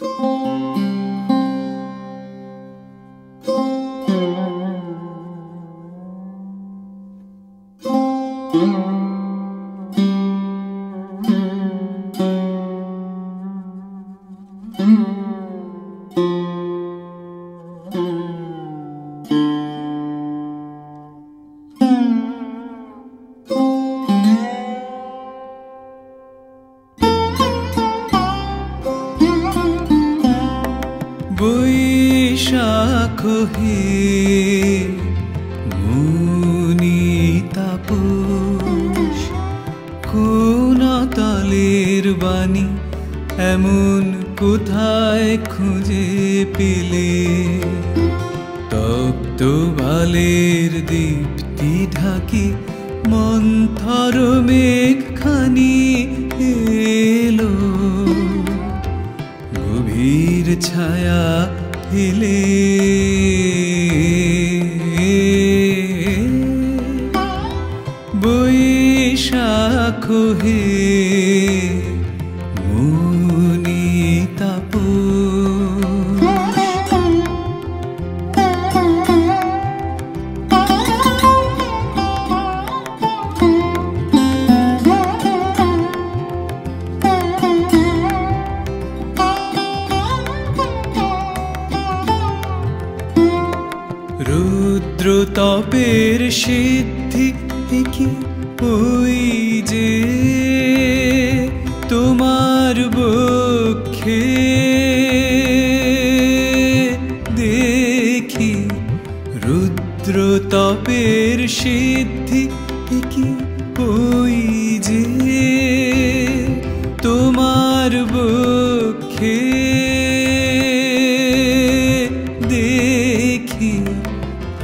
Mm-hmm. Boishakh হে মুনি তাপস কোন বাণী এমন কোথায় খুঁজে পেলে? তপ্ত ভালের দীপ্তি ঢাকি, মন্থর মেঘখানি এলো ফেলে বৈশাখ হে তপের সিদ্ধি কি ওই যে তোমার বক্ষে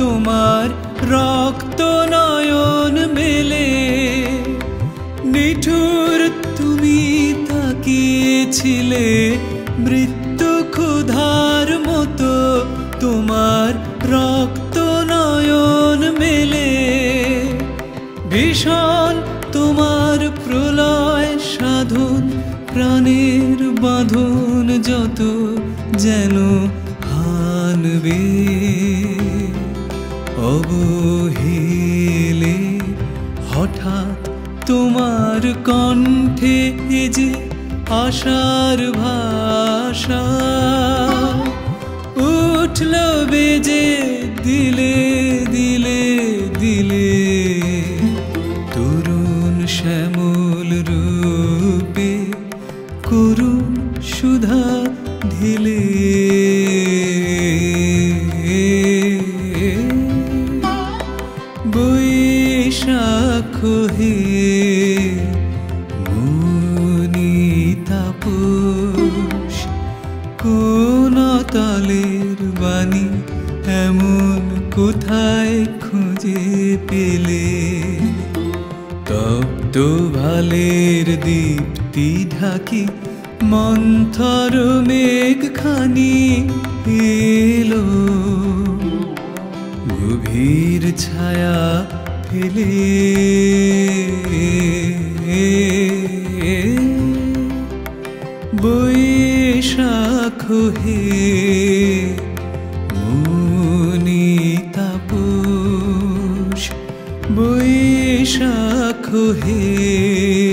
তোমার রক্ত নয়ন মেলে। নিঠুর তুমি তাকিয়েছিলে মৃত্যু ক্ষুধার মতো। তোমার রক্ত নয়ন মেলে। ভীষণ তোমার প্রলয় সাধন, প্রাণের বাঁধন যত যেন আশার ভাষা। উঠল বেজে দিলে দিলে দিলে এমন কোথায় খুঁজে পেলে? তপ্ত ভালের দীপ্তি ঢাকি মন্থর মেঘখানি এলো। গভীর ছায়া ফেলে। शाख है।